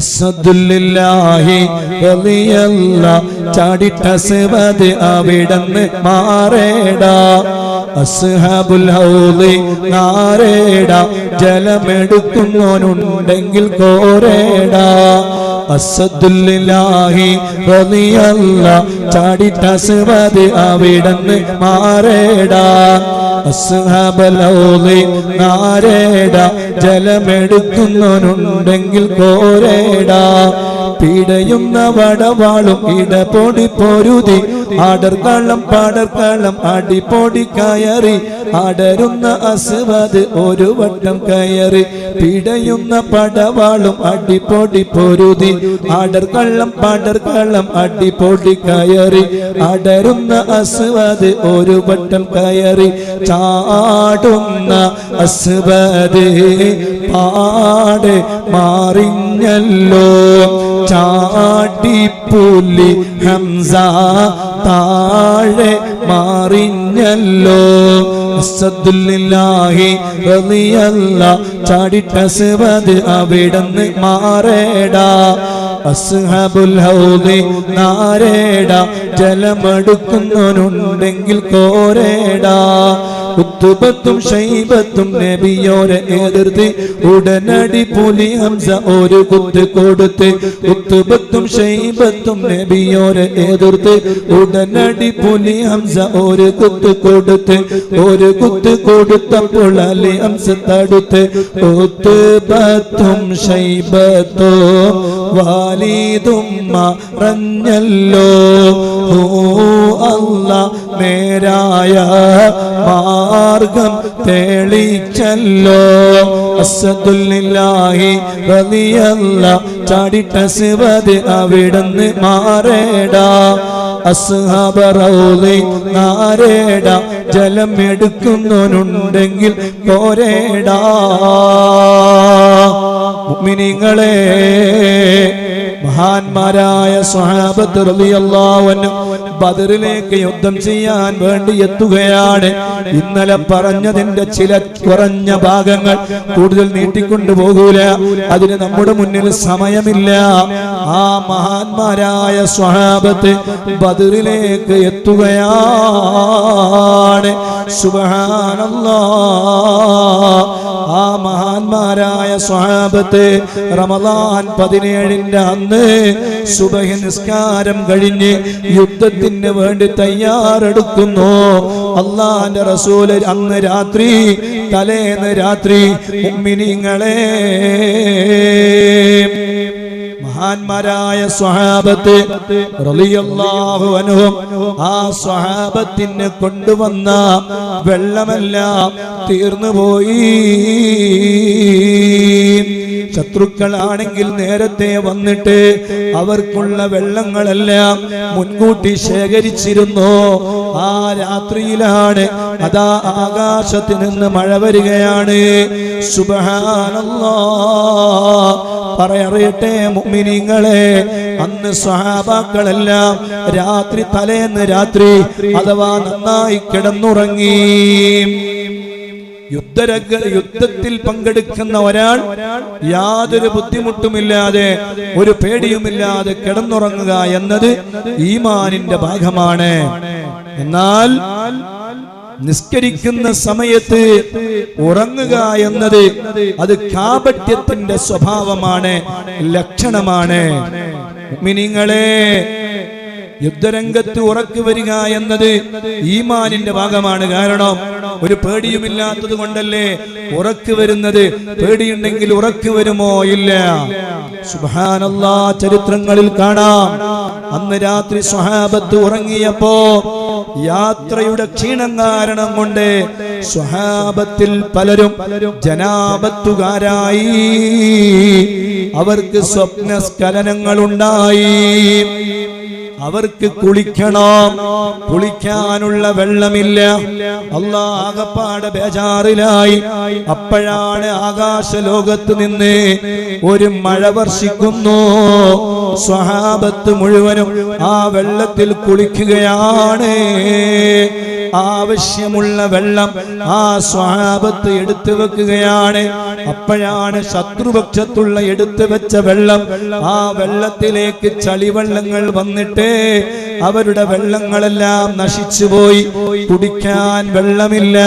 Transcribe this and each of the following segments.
അസദുല്ലാഹി വലിയല്ല ചാടിട്ട സിവത് അവിടന്ന് മാറേടാ. അസ്ഹാബുൽ ഹൗലി നാരേടാ ജലമെടുക്കുന്നവനുണ്ടെങ്കിൽ കോരേടാ. അസദുല്ലാഹി റളിയല്ല. ചാടിട്ട സിവത് അവിടന്ന് മാറേടാ. അസ്ഹാബലൗലി നാരേടാ ജലമെടുക്കുന്നവനുണ്ടെങ്കിൽ കോരേടാ. പിടയുന്ന വടവാളും ഇടപൊടി പൊരുതി. ആടർക്കള്ളം പാടർക്കള്ളം അടിപൊടി കയറി. ആടരുന്ന അസുവത് ഒരു വട്ടം കയറി. പിടയുന്ന പടവാളും അടിപൊടി പൊരുതി. ആടർക്കള്ളം പാടർക്കള്ളം അടിപൊടി കയറി. ആടരുന്ന അസുവത് ഒരു വട്ടം കയറി. ചാടുന്ന അസ്ബദേ പാടെ മാറിഞ്ഞല്ലോ. ചാട്ടിപ്പുലി ഹംസ താഴെ മാറിഞ്ഞല്ലോ. ചാടിട്ട സുവത് അവിടന്ന് മാറേടാ. അസ്ഹബുൽ നാരേട. ജലമെടുക്കുന്നവനുണ്ടെങ്കിൽ കോരേടാ. ഷൈബത്തും നബിയോരെ എതിർത്ത് ഉടനടി പുലി ഹംസ ഒരു കുത്ത് കൊടുത്ത് ഉത്തുബത്തും ഷൈബത്തും നബിയോരെ എതിർത്ത് ഉടനടി പുലി ഹംസ ഒരു കുത്ത് കൊടുത്ത് ഒരു കുത്ത് കൊടുത്തപ്പോൾ അലി അംസ തടുത്ത് പത്തും ശൈബത്തോ വാലിദും മറഞ്ഞല്ലോ. ഓ അല്ല നേരായ മാർഗം തെളിച്ചല്ലോ. അസദുല്ലാഹി വലിയല്ല ചാടിട്ട സിവത് അവിടുന്ന് മാറേടാ. അസ്ഹാബ റൗലി നാരേട ജലം എടുക്കുന്നവനുണ്ടെങ്കിൽ പോരേടാ. മുഅ്മിനീങ്ങളെ മഹാന്മാരായ സ്വഹാബത്ത് റളിയല്ലാഹു അൻഹു ബദറിലേക്ക് യുദ്ധം ചെയ്യാൻ വേണ്ടി എത്തുകയാണ്. ഇന്നലെ പറഞ്ഞതിന്റെ ചില കുറഞ്ഞ ഭാഗങ്ങൾ കൂടുതൽ നീട്ടിക്കൊണ്ടു പോകൂല. അതിന് നമ്മുടെ മുന്നിൽ സമയമില്ല. ആ മഹാന്മാരായ സ്വഹാബത്ത് ബദറിലേക്ക് എത്തുകയാണ്. ആ മഹാന്മാരായ സ്വഹാബത്ത് റമദാൻ പതിനേഴിന്റെ അന്ന് സുബഹി നിസ്കാരം കഴിഞ്ഞ് യുദ്ധത്തിന് വേണ്ടി തയ്യാറെടുക്കുന്നു. അള്ളാന്റെ റസൂൽ അന്ന് രാത്രി തലേന്ന് രാത്രി മുഅ്മിനീങ്ങളെ മഹാന്മാരായ സ്വഹാബത്ത് റളിയല്ലാഹു അൻഹും ആ സ്വഹാബത്തിന് കൊണ്ടുവന്ന വെള്ളമെല്ലാം തീർന്നുപോയി. ശത്രുക്കളാണെങ്കിൽ നേരത്തെ വന്നിട്ട് അവർക്കുള്ള വെള്ളങ്ങളെല്ലാം മുൻകൂട്ടി ശേഖരിച്ചിരുന്നു. ആ രാത്രിയിലാണ് അതാ ആകാശത്ത് നിന്ന് മഴ വരികയാണ്. സുബഹാനല്ലാ പറയറിയട്ടെ മുഅ്മിനീങ്ങളെ അന്ന് സഹാബാക്കളെല്ലാം രാത്രി തലേന്ന് രാത്രി അഥവാ നന്നായി കിടന്നുറങ്ങി. യുദ്ധരംഗ യുദ്ധത്തിൽ പങ്കെടുക്കുന്ന ഒരാൾ യാതൊരു ബുദ്ധിമുട്ടുമില്ലാതെ ഒരു പേടിയുമില്ലാതെ കിടന്നുറങ്ങുക എന്നത് ഈമാനിന്റെ ഭാഗമാണ്. എന്നാൽ നിസ്കരിക്കുന്ന സമയത്ത് ഉറങ്ങുക എന്നത് അത് കാപട്യത്തിന്റെ സ്വഭാവമാണ് ലക്ഷണമാണ്. മിനിങ്ങളെ യുദ്ധരംഗത്ത് ഉറക്കു വരിക എന്നത് ഈമാനിന്റെ ഭാഗമാണ്. കാരണം ഒരു പേടിയുമില്ലാത്തത് കൊണ്ടല്ലേ ഉറക്കു വരുന്നത്? പേടിയുണ്ടെങ്കിൽ ഉറക്കു വരുമോ? ഇല്ല. സുഹാനല്ലാ ചരിത്രങ്ങളിൽ കാണാം. അന്ന് രാത്രി സ്വഹാബത്ത് ഉറങ്ങിയപ്പോ യാത്രയുടെ ക്ഷീണം കാരണം കൊണ്ട് സ്വഹാബത്തിൽ പലരും ജനാപത്തുകാരായി. അവർക്ക് സ്വപ്ന ഉണ്ടായി അവർക്ക് കുളിക്കണം. കുളിക്കാനുള്ള വെള്ളമില്ല. അള്ളാ ആകപ്പാടെ ബേജാറിലായി. അപ്പോഴാണ് ആകാശ ലോകത്ത് നിന്ന് ഒരു മഴ വർഷിക്കുന്നു. സ്വഹാബത്ത് മുഴുവനും ആ വെള്ളത്തിൽ കുളിക്കുകയാണ്. ആവശ്യമുള്ള വെള്ളം ആ സ്വാപത്ത് എടുത്തു വെക്കുകയാണ്. അപ്പോഴാണ് ശത്രുപക്ഷത്തുള്ള എടുത്തു വെച്ച വെള്ളം ആ വെള്ളത്തിലേക്ക് ചളിവെള്ളങ്ങൾ വന്നിട്ട് അവരുടെ വെള്ളങ്ങളെല്ലാം നശിച്ചുപോയി. കുടിക്കാൻ വെള്ളമില്ല.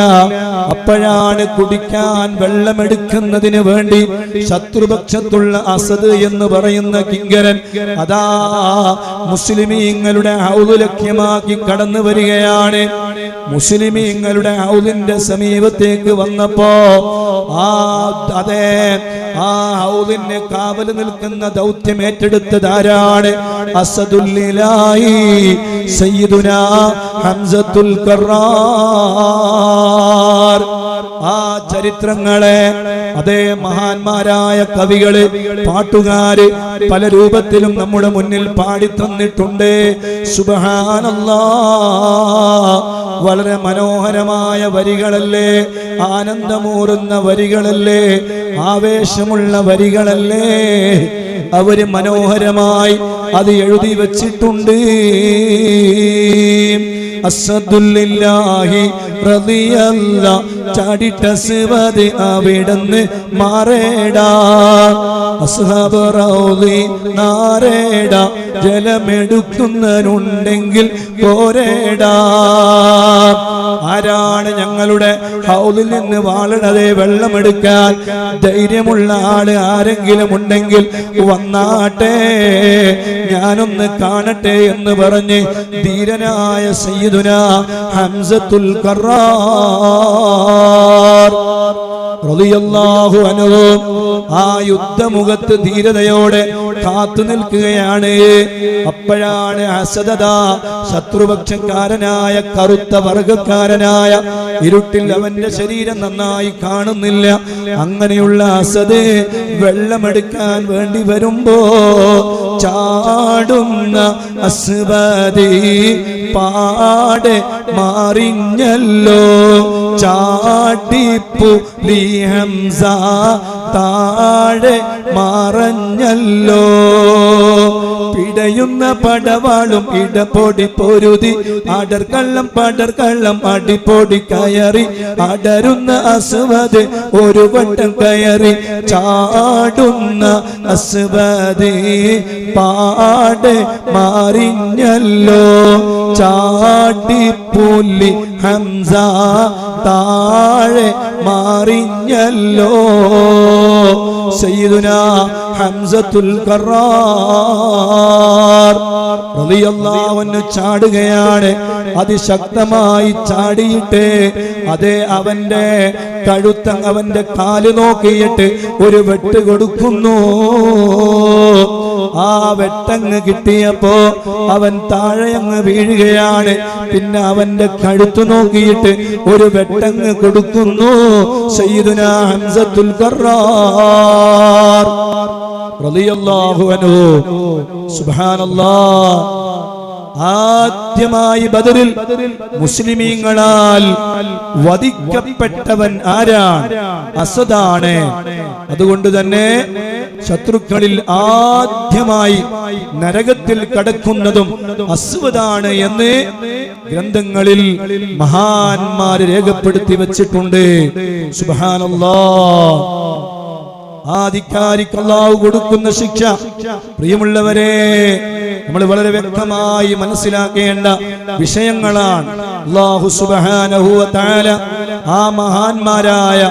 അപ്പോഴാണ് കുടിക്കാൻ വെള്ളമെടുക്കുന്നതിന് വേണ്ടി ശത്രുപക്ഷത്തുള്ള അസദ് എന്ന് പറയുന്ന കിങ്കരൻ അതാ മുസ്ലിമീങ്ങളുടെ ഹൗദ് ലക്ഷ്യമാക്കി കടന്നു വരികയാണ്. മുസ്ലിമീങ്ങളുടെ ഔതിന്റെ സമീപത്തേക്ക് വന്നപ്പോ ആ അതെ ആ ഔതിന്റെ കാവൽ നിൽക്കുന്ന ദൗത്യം ഏറ്റെടുത്തതാരാണ് അസദുല്ലിലായി സയ്യിദുന ഹംസത്തുൽ കറാർ ആ ചരിത്രങ്ങളെ അതേ മഹാന്മാരായ കവികൾ പാട്ടുകാര് പല രൂപത്തിലും നമ്മുടെ മുന്നിൽ പാടി തന്നിട്ടുണ്ട്. വളരെ മനോഹരമായ വരികളല്ലേ ആനന്ദമൂറുന്ന വരികളല്ലേ ആവേശമുള്ള വരികളല്ലേ. അവർ മനോഹരമായി അത് എഴുതി വച്ചിട്ടുണ്ട്. അസദുല്ലാഹി പ്രതിയല്ല ചാടിട്ട സിവതി അവിടുന്ന് മാറേടാ. അസ്ഹാബ് റൗളി നാരേട ജലമെടുക്കുന്നവരുണ്ടെങ്കിൽ പോരേടാ. ആരാണ് ഞങ്ങളുടെ ഹൗലിൽ നിന്ന് വാളിടതെ വെള്ളമെടുക്കാൻ? ധൈര്യമുള്ള ആൾ ആരെങ്കിലും ഉണ്ടെങ്കിൽ വന്നാട്ടെ ഞാനൊന്ന് കാണട്ടെ എന്ന് പറഞ്ഞ് ധീരനായ സയ്യിദുന ഹംസത്തുൽ കറാർ ആ യുദ്ധമുഖത്ത് ധീരതയോടെ കാത്തു നിൽക്കുകയാണ് അപ്പോഴാണ് അസദത ശത്രുപക്ഷക്കാരനായ കറുത്ത വർഗക്കാരനായ ഇരുട്ടിൽ അവന്റെ ശരീരം നന്നായി കാണുന്നില്ല. അങ്ങനെയുള്ള അസദ് വെള്ളമെടുക്കാൻ വേണ്ടി വരുമ്പോ ചാടുന്ന അസ്വതി പാടെ മാറിഞ്ഞല്ലോ. ചാട്ടിപ്പുലി ഹംസ താഴെ മറഞ്ഞല്ലോ. Senhor. പിടയുന്ന പടവാളും ഇടപൊടി പൊരുതി. അടർക്കള്ളം പടർക്കള്ളം അടിപ്പൊടി കയറി. അടരുന്ന അസുവത് ഒരു വട്ടം കയറി. ചാടുന്ന അസുവതി പാടെ മാറിഞ്ഞല്ലോ. ചാട്ടിപ്പുലി ഹംസ താഴെ മാറിഞ്ഞല്ലോ. സയ്യിദുന ഹംസത്തുൽ കറാർ ചാടുകയാണ്. അതിശക്തമായി ചാടിയിട്ട് അതേ അവന്റെ കഴുത്ത അവന്റെ കാൽ നോക്കിയിട്ട് ഒരു വെട്ട് കൊടുക്കുന്നു. ആ വെട്ടങ്ങ് കിട്ടിയപ്പോ അവൻ താഴെ അങ്ങ് വീഴുകയാണ്. പിന്നെ അവന്റെ കഴുത്ത് നോക്കിയിട്ട് ഒരു വെട്ടങ്ങ് കൊടുക്കുന്നു. ഹംസത്തുൽ കറാർ ആദ്യമായി ബദറിൽ മുസ്ലിമീങ്ങളാൽ വധിക്കപ്പെട്ടവൻ ആരാണ്? അസദാണ്. അതുകൊണ്ട് തന്നെ ശത്രുക്കളിൽ ആദ്യമായി നരകത്തിൽ കടക്കുന്നതും അസുവതാണ് എന്ന് ഗ്രന്ഥങ്ങളിൽ മഹാന്മാര് രേഖപ്പെടുത്തി വച്ചിട്ടുണ്ട്. സുബാനല്ലാ അള്ളാഹു കൊടുക്കുന്ന ശിക്ഷ. പ്രിയമുള്ളവരെ നമ്മൾ വളരെ വ്യക്തമായി മനസ്സിലാക്കേണ്ട വിഷയങ്ങളാണ്. അള്ളാഹു സുബ്ഹാനഹു വ തആല ആ മഹാന്മാരായ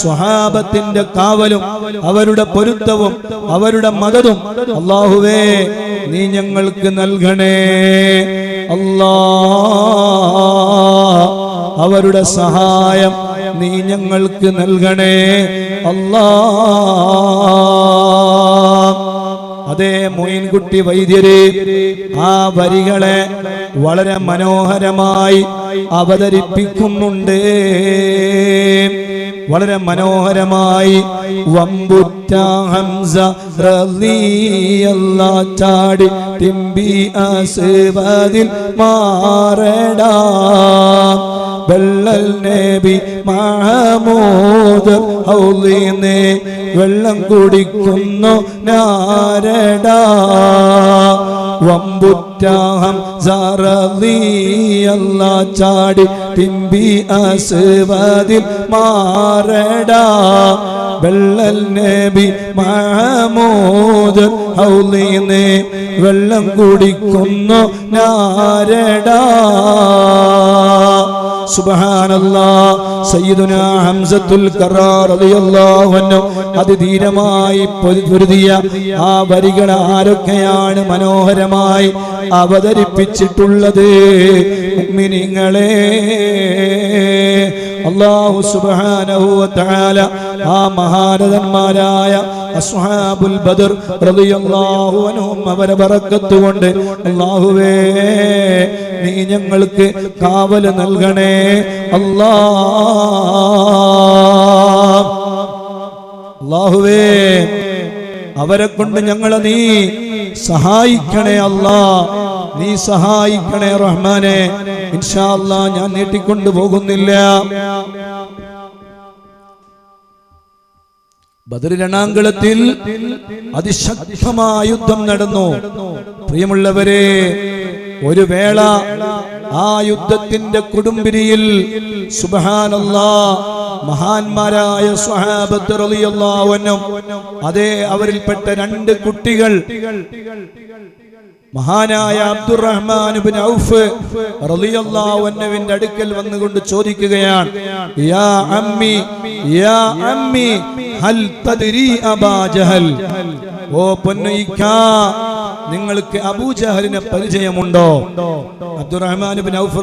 സ്വഹാബത്തിന്റെ കാവലും അവരുടെ പൊരുത്തവും അവരുടെ മതതും. അള്ളാഹുവേ നീ ഞങ്ങൾക്ക് നൽകണേ. അല്ലാ അവരുടെ സഹായം നീ ഞങ്ങൾക്ക് നൽകണേ. അല്ലാ. അതേ മൊയിൻകുട്ടി വൈദ്യര് ആ വരികളെ വളരെ മനോഹരമായി അവതരിപ്പിക്കുന്നുണ്ട്. വളരെ മനോഹരമായി വമ്പുറ്റ ഹംസ ചാടി തിമ്പി അസുവതിൽ മാറടാ. വെള്ളൽ നബി മഹമൂദ് ഔലീനെ വെള്ളം കുടിക്കുന്നു നാരടാ. വമ്പുറ്റ ഉറ്റാഹം സറവിയല്ല ചാടി തിമ്പി അസുവതിൽ മാറടാ. വെള്ളൽ നബി മഹമൂദ് ഔലീനെ വെള്ളം കുടിക്കുന്നു നാരടാ. ഹംസത്തുൽ റളിയല്ലാഹു അൻഹു. അതിധീരമായി പൊരുതിയ ആ വരികൾ ആരൊക്കെയാണ് മനോഹരമായി അവതരിപ്പിച്ചിട്ടുള്ളത്? മുഅ്മിനീങ്ങളെ അല്ലാഹു സുബ്ഹാനഹു വ തആല ആ മഹാരഥന്മാരായ അസ്ഹാബുൽ ബദർ റളിയല്ലാഹു അൻഹും അവരെ ബറക്കത്ത് കൊണ്ട് അല്ലാഹുവേ നീ ഞങ്ങൾക്ക് കാവൽ നൽകണേ അല്ലാ അല്ലാഹുവേ അവരെ കൊണ്ട് ഞങ്ങളെ നീ സഹായിക്കണേ അല്ലാ നീ സഹായിക്കണേ റഹ്മാനെ ഇൻഷാ അല്ലാ ഞാൻ നീട്ടിക്കൊണ്ടു പോകുന്നില്ല ബദർ രണാങ്കളത്തിൽ അതിശക്തമായ യുദ്ധം നടന്നു. പ്രിയമുള്ളവരെ ഒരു വേള ആ യുദ്ധത്തിന്റെ കൊടുമ്പിരിയിൽ സുബഹാനല്ലാ മഹാന്മാരായ സ്വഹാബത്ത് റളിയല്ലാഹു അൻഹും അതേ അവരിൽപ്പെട്ട രണ്ട് കുട്ടികൾ മഹാനായ അബ്ദുറഹ്മാൻ ഔഫ് റളിയല്ലാഹു അൻഹുവിന്റെ അടുക്കൽ വന്നുകൊണ്ട് ചോദിക്കുകയാണ് യാ അമ്മി യാ അമ്മി ഹൽ തദ്രി അബാ ജഹൽ? ഓ പൊന്നയിക്ക നിങ്ങൾക്ക് അബൂജഹലിനെ പരിചയമുണ്ടോ? അബ്ദുറഹ്മാൻ ഔഫ്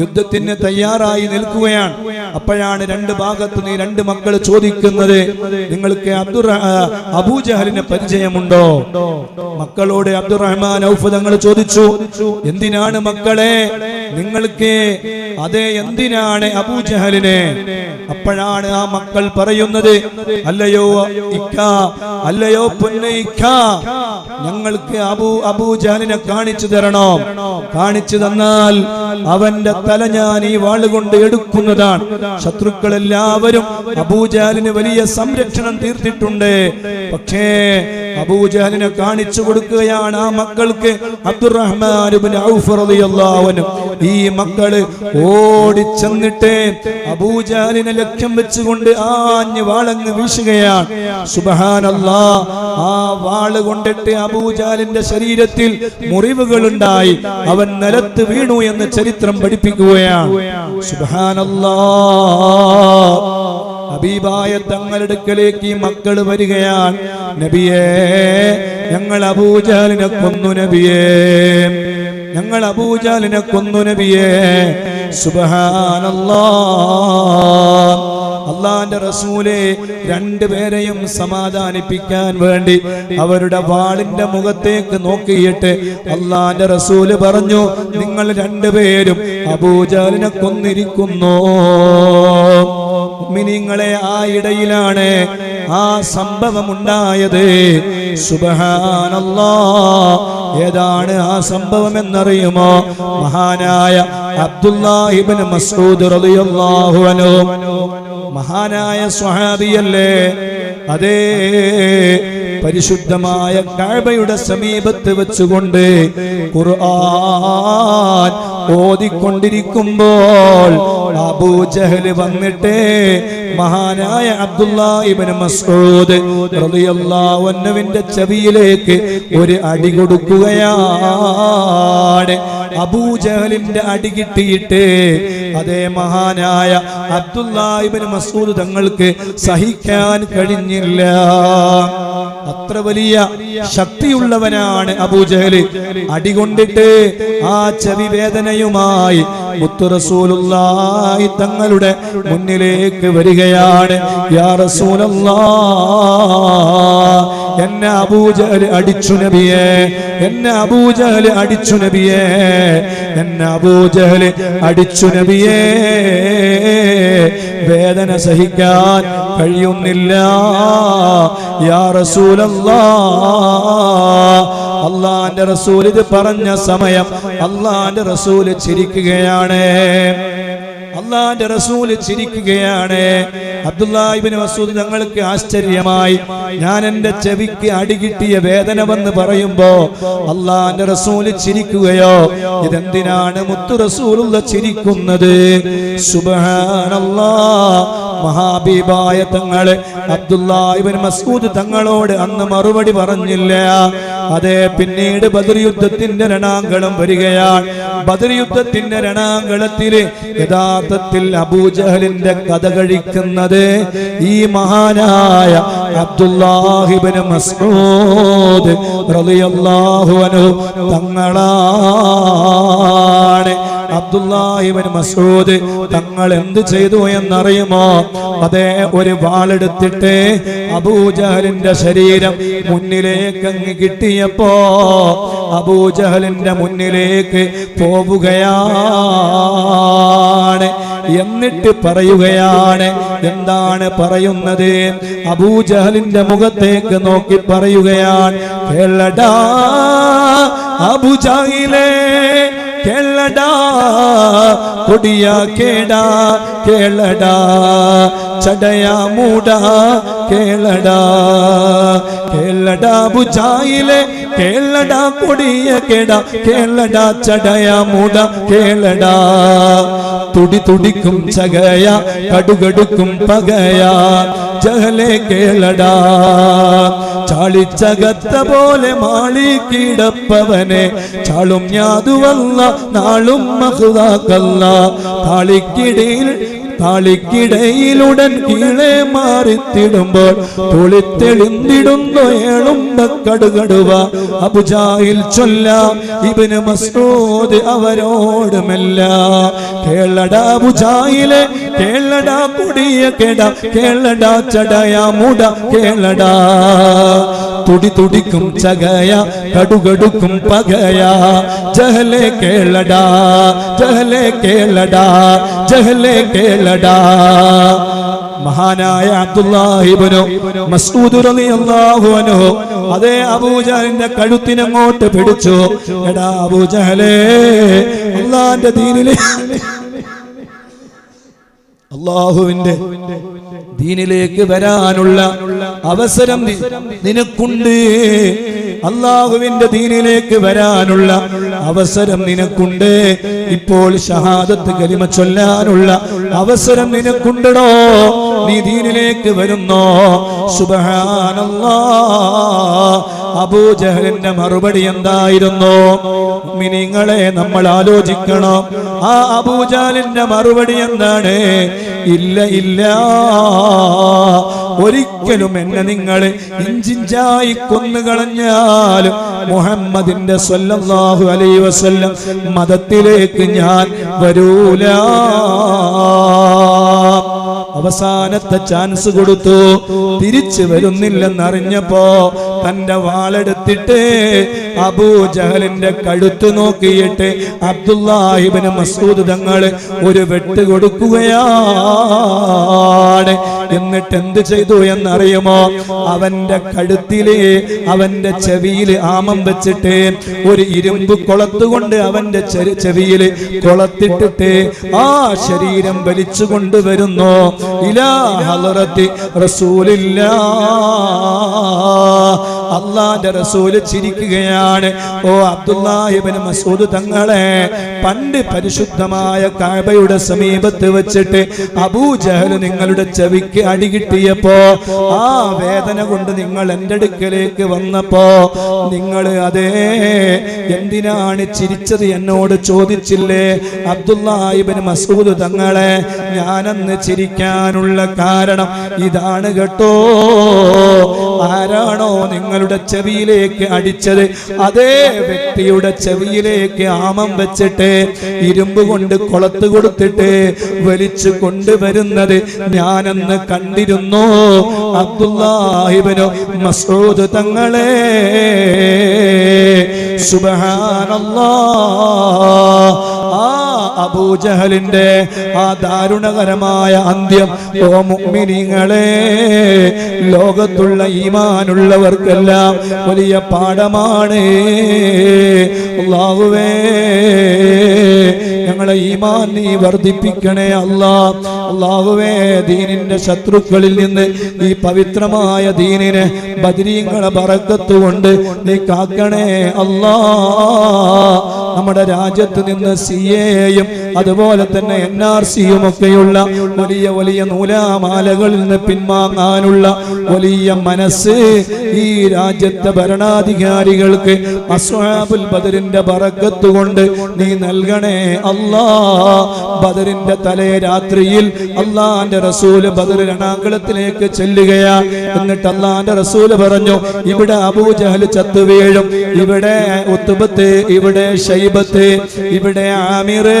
യുദ്ധത്തിന് തയ്യാറായി നിൽക്കുകയാണ്. അപ്പോഴാണ് രണ്ട് ഭാഗത്ത് നീ രണ്ട് മക്കൾ ചോദിക്കുന്നത് നിങ്ങൾക്ക് അബൂജഹലിനെ പരിചയമുണ്ടോ? മക്കളോട് അബ്ദുറഹ്മാൻ ഔഫ് തങ്ങൾ ചോദിച്ചു എന്തിനാണ് മക്കളെ നിങ്ങൾക്ക് അതെ എന്തിനാണ് അബൂജഹലിനെ അപ്പോഴാണ് ആ മക്കൾ പറയുന്നത് അല്ലയോ ഇക്ക അല്ലയോ പൊന്നയിക്ക ഞങ്ങൾക്ക് അബൂ അബൂജഹലിനെ കാണിച്ചു തരണോ. കാണിച്ചു തന്നാൽ അവന്റെ തല ഞാൻ ഈ വാളുകൊണ്ട് എടുക്കുന്നതാണ്. ശത്രുക്കൾ എല്ലാവരും അബൂജാലിന് വലിയ സംരക്ഷണം തീർത്തിട്ടുണ്ട്. പക്ഷേ അബൂജഹലിനെ കാണിച്ചു കൊടുക്കുകയാണ് ആ മക്കൾക്ക് അബ്ദുറഹ്മാൻ ഈ മക്കൾ ഓടിച്ചെന്നിട്ട് അബൂജഹലിനെ ലക്ഷ്യം വെച്ചുകൊണ്ട് ആഞ്ഞ് വാളങ്ങ് വീശുകയാണ്. സുബഹാനല്ലാ ആ വാൾ കൊണ്ടിട്ട് അബൂജാലിന്റെ ശരീരത്തിൽ മുറിവുകൾ ഉണ്ടായി അവൻ നിലത്ത് വീണു എന്ന് ചരിത്രം പഠിപ്പിക്കുകയാണ്. സുബ്ഹാനല്ലാ ഹബീബായ തങ്ങളെടുക്കലേക്ക് ഈ മക്കൾ വരികയാണ്. നബിയേ ഞങ്ങൾ അബൂജാലിനെ കൊന്നു നബിയേ. ഞങ്ങൾ അബൂജാലിനെ കൊന്നു നബിയേ. അള്ളാന്റെ റസൂലെ രണ്ടുപേരെയും സമാധാനിപ്പിക്കാൻ വേണ്ടി അവരുടെ വാളിന്റെ മുഖത്തേക്ക് നോക്കിയിട്ട് അള്ളാന്റെ റസൂൽ പറഞ്ഞു നിങ്ങൾ രണ്ടുപേരും അബൂജാലിനെ കൊന്നിരിക്കുന്നു. മിനിങ്ങളെ ആ ഇടയിലാണ് ആ സംഭവം ഉണ്ടായത് സുബഹാനല്ലാ ഏതാണ് ആ സംഭവം എന്നറിയുമോ? മഹാനായ അബ്ദുല്ലാഹിബിൻ റളിയല്ലാഹു അൻഹു. മഹാനായ സ്വഹാബിയല്ലേ? അതേ പരിശുദ്ധമായ കാഴ്ബയുടെ സമീപത്ത് വെച്ചുകൊണ്ട് ഖുർആൻ ഓതിക്കൊണ്ടിരിക്കുമ്പോൾ അബൂജഹൽ വന്നിട്ട് മഹാനായ അബ്ദുല്ലാഹിബ്നു മസ്ഊദ് റളിയല്ലാഹു അൻഹുവിന്റെ ചെവിയിലേക്ക് ഒരു അടി കൊടുക്കുകയാണ്. അബൂജഹലിന്റെ അടി കിട്ടിയിട്ട് അതേ മഹാനായ അബ്ദുല്ലാഹിബ്നു മസൂദ് തങ്ങൾക്ക് സഹിക്കാൻ കഴിഞ്ഞില്ല. അത്ര വലിയ ശക്തിയുള്ളവനാണ് അബൂജഹൽ. അടികൊണ്ടിട്ട് ആ ചെവി വേദനയുമായി മുത്തുറസൂലുള്ളാഹി തങ്ങളുടെ മുന്നിലേക്ക് വരികയാണ്. യാ എന്നെ അബൂജഹൽ അടിച്ചു നബിയെ എന്നെ അബൂജഹൽ അടിച്ചു നബിയെ എന്നെ അബൂജഹൽ അടിച്ചു നബിയെ. വേദന സഹിക്കാൻ കഴിയുന്നില്ല. യാ റസൂലല്ലാ അള്ളാന്റെ റസൂൽ ഇത് പറഞ്ഞ സമയം അള്ളാന്റെ റസൂൽ ചിരിക്കുകയാണ്. അള്ളാന്റെ റസൂൽ ചിരിക്കുകയാണ്. അബ്ദുല്ലാഹിബിന് മസൂദ് ഞങ്ങൾക്ക് ആശ്ചര്യമായി. ഞാൻ എന്റെ ചെവിക്ക് അടികിട്ടിയ വേദനമെന്ന് പറയുമ്പോ അള്ളാന്റെ റസൂൽ ചിരിക്കുകയോ ഇതെന്തിനാണ് മുത്തു റസൂലുള്ള ചിരിക്കുന്നത്? സുബഹാനല്ലാ. മഹാബീബായ തങ്ങൾ അബ്ദുല്ലാഹിബിൻ മസൂദ് തങ്ങളോട് അന്ന് മറുപടി പറഞ്ഞില്ല. അതെ പിന്നീട് ബദർ യുദ്ധത്തിന്റെ രണാങ്കളം വരികയാണ്. ബദർ യുദ്ധത്തിന്റെ രണാങ്കളത്തിൽ യഥാർത്ഥത്തിൽ അബൂജഹലിന്റെ കഥ കഴിക്കുന്നത് ഈ മഹാനായ അബ്ദുല്ലാഹിബന് മസ്ഊദ് തങ്ങളാ അബ്ദുല്ലാഹിബിൻ മസൂദ് തങ്ങൾ എന്ത് ചെയ്തു എന്നറിയുമോ? അതേ ഒരു വാളെടുത്തിട്ട് അബൂജഹലിന്റെ ശരീരം മുന്നിലേക്ക് അങ്ങ് കിട്ടിയപ്പോ അബൂജഹലിന്റെ മുന്നിലേക്ക് പോവുകയാണ്. എന്നിട്ട് പറയുകയാണ് എന്താണ് പറയുന്നത്? അബൂജഹലിന്റെ മുഖത്തേക്ക് നോക്കി പറയുകയാണ് കേളടാ അബുജാഹിലേ. കേളടാ കൊടിയ കേടാ കേളടാ ചടയാ മൂടാ കേളടാ കേളടാ ബുജായിലെ കേളടാ കൊടിയ കേട കേളടാ ചടയ മൂട കേളടാ. തുടി തുടിക്കും ചകയ കടുകടുക്കും പകയ. ജഹലെ കേളടാ. ചാളിച്ചകത്ത പോലെ മാളി കിടപ്പവനെ. ചാളും യാതുവല്ല നാളും മഹുതാക്കല്ല താളിക്കിടയിൽ താളിക്കിടയിലുടൻ കീഴെ മാറിത്തിടുമ്പോൾ തുളിത്തെളിന്തിടുന്നു ഏളുമ്പ കടുകടുവ. അബുജായിൽ ചൊല്ല ഇബിന് മസ്ഊദ് അവരോടുമല്ല കേളടാ ബുജായിലെ കേളടാ കൊടിയ കേട കേളടാ ചടയാ മുട കേളടാ. തുടി തുടിക്കും ചകയ കടുകടുക്കും പകയ. ജഹലെ കേളടാ ജഹലെ കേളടാ ജഹലെ കേളടാ. മഹാനായ അബ്ദുല്ലാഹിബനോ മസ്ഊദ് റളിയല്ലാഹു അൻഹു അതേ അബൂജഹലിന്റെ കഴുത്തിനങ്ങോട്ട് പിടിച്ചു. എടാ അബൂജഹലേ അള്ളാന്റെ ദീനിലെ അള്ളാഹുവിന്റെ ദീനിലേക്ക് വരാനുള്ള അവസരം നിനക്കുണ്ട്. അള്ളാഹുവിന്റെ ദീനിലേക്ക് വരാനുള്ള അവസരം നിനക്കുണ്ട്. ഇപ്പോൾ ഷഹാദത്ത് കരിമ ചൊല്ലാനുള്ള അവസരം നിനക്കുണ്ടടോ. നീ ദീനിലേക്ക് വരുന്നോ? അബൂജഹലിന്റെ മറുപടി എന്തായിരുന്നു? മിനിങ്ങളെ നമ്മൾ ആലോചിക്കണം. ആ അബൂജാലിന്റെ മറുപടി എന്താണ്? ഇല്ല ഇല്ല. ഒരിക്കലും എന്നെ നിങ്ങൾ ഇഞ്ചിഞ്ചായി കൊന്നുകളഞ്ഞാലും മുഹമ്മദിന്റെ സ്വല്ലാഹു അലൈ വസല്ലം മതത്തിലേക്ക് ഞാൻ വരൂല. അവസാനത്തെ ചാൻസ് കൊടുത്തു. തിരിച്ചു വരുന്നില്ലെന്നറിഞ്ഞപ്പോ തന്റെ വാളെടുത്തിട്ട് അബൂജഹലിന്റെ കഴുത്ത് നോക്കിയിട്ട് അബ്ദുല്ലാഹിബിന് മസൂദ് തങ്ങൾ ഒരു വെട്ട് കൊടുക്കുകയാണ്. എന്നിട്ട് എന്ത് ചെയ്തു എന്നറിയുമോ? അവന്റെ കഴുത്തിലെ അവന്റെ ചെവിയിൽ ആമം വെച്ചിട്ട് ഒരു ഇരുമ്പ് കൊളത്തുകൊണ്ട് അവന്റെ ചെവിയിൽ കൊളത്തിട്ടിട്ട് ആ ശരീരം വലിച്ചു കൊണ്ടുവരുന്നു. ഇലാ ഹലറത്തി റസൂലില്ലാ. അള്ളാന്റെ റസൂൽ ചിരിക്കുകയാണ്. ഓ അബ്ദുല്ലാഹിബിന് മസൂദ് തങ്ങളെ പണ്ട് പരിശുദ്ധമായ കാബയുടെ സമീപത്ത് വെച്ചിട്ട് അബൂജഹൽ നിങ്ങളുടെ ചെവിക്ക് അടികിട്ടിയപ്പോ ആ വേദന കൊണ്ട് നിങ്ങൾ എന്റെ അടുക്കലേക്ക് വന്നപ്പോ നിങ്ങൾ അതേ എന്തിനാണ് ചിരിച്ചത് എന്നോട് ചോദിച്ചില്ലേ? അബ്ദുല്ലാഹിബിന് മസൂദ് തങ്ങളെ ഞാനന്ന് ചിരിക്കാനുള്ള കാരണം ഇതാണ് കേട്ടോ. ആരാണോ നിങ്ങളുടെ ചെവിയിലേക്ക് അടിച്ചത്. അതേ വ്യക്തിയുടെ ചെവിയിലേക്ക് ആമം വെച്ചിട്ട് ഇരുമ്പ് കൊണ്ട് കൊളത്ത് കൊടുത്തിട്ട് വലിച്ചു കൊണ്ടുവരുന്നത് ഞാനെന്ന് കണ്ടിരുന്നു. അബ്ദുല്ലാഹിബനോ മസൂദ് തങ്ങളെ. ആ അബൂജഹലിന്റെ ആ ദാരുണകരമായ അന്ത്യം ഓ മുഅ്മിനീങ്ങളെ ലോകത്തുള്ള ഈമാനുള്ളവർക്കെല്ലാം വലിയ പാഠമാണ്. അള്ളാഹുവേ ഞങ്ങളെ ഈമാൻ നീ വർദ്ധിപ്പിക്കണേ അല്ലാ. അള്ളാഹുവേ ദീനിന്റെ ശത്രുക്കളിൽ നിന്ന് ഈ പവിത്രമായ ദീനിനെ ബദരീങ്ങളെ പറക്കത്ത് കൊണ്ട് നീ കാക്കണേ അല്ലാ. നമ്മുടെ രാജ്യത്ത് നിന്ന് സി എയും അതുപോലെ തന്നെ എൻ ആർ സിയും ഒക്കെയുള്ള വലിയ വലിയ നൂലാമാലകളിൽ നിന്ന് പിൻവാങ്ങാനുള്ള വലിയ മനസ്സ് ഈ രാജ്യത്തെ ഭരണാധികാരികൾക്ക് അസ്വാബുൽ ബദറിന്റെ ബറക്കത്ത് കൊണ്ട് നീ നൽകണേ. അല്ലാ ബദറിന്റെ തലേ രാത്രിയിൽ അള്ളാന്റെ റസൂൽ ബദർ രണാകുളത്തിലേക്ക് ചെല്ലുകയാ. എന്നിട്ട് അള്ളാന്റെ റസൂൽ പറഞ്ഞു ഇവിടെ അബൂജഹൽ ചത്തു വീഴും. ഇവിടെ ഉത്തുബത്ത് ഇവിടെ ഷൈബത്ത് ഇവിടെ ആമിറ്.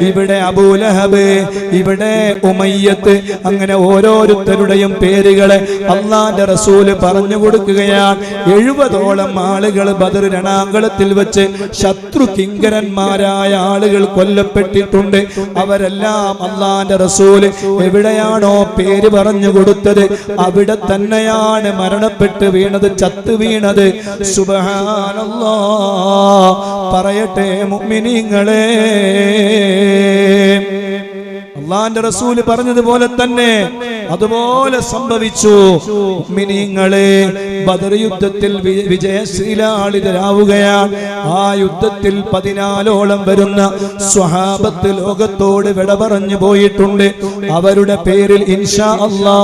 ഇവിടെ അബൂലഹബ് ഇവിടെ ഉമയ്യത്ത് അങ്ങനെ ഓരോരുത്തരുടെയും പേരുകളെ അള്ളാന്റെ റസൂൽ പറഞ്ഞു കൊടുക്കുകയാണ്. എഴുപതോളം ആളുകൾ ബദർ രണാങ്കളത്തിൽ വെച്ച് ശത്രു കിങ്കരന്മാരായ ആളുകൾ കൊല്ലപ്പെട്ടിട്ടുണ്ട്. അവരെല്ലാം അള്ളാന്റെ റസൂൽ എവിടെയാണോ പേര് പറഞ്ഞു കൊടുത്തത് അവിടെ തന്നെയാണ് മരണപ്പെട്ട് വീണത് ചത്തു വീണത്. സുബഹാനല്ലോ. പറയട്ടെ മുഅ്മിനീങ്ങളെ. അള്ളാന്റെ റസൂൽ പറഞ്ഞതുപോലെ തന്നെ അതുപോലെ സംഭവിച്ചു. മിനിങ്ങളെ ബദർ യുദ്ധത്തിൽ വിജയശീലാളിതരാവുകയാണ് ആ യുദ്ധത്തിൽ പതിനാലോളം വരുന്ന സ്വഹാബത്ത് ലോകത്തോട് വിട പറഞ്ഞു പോയിട്ടുണ്ട്. അവരുടെ പേരിൽ ഇൻഷാ അല്ലാ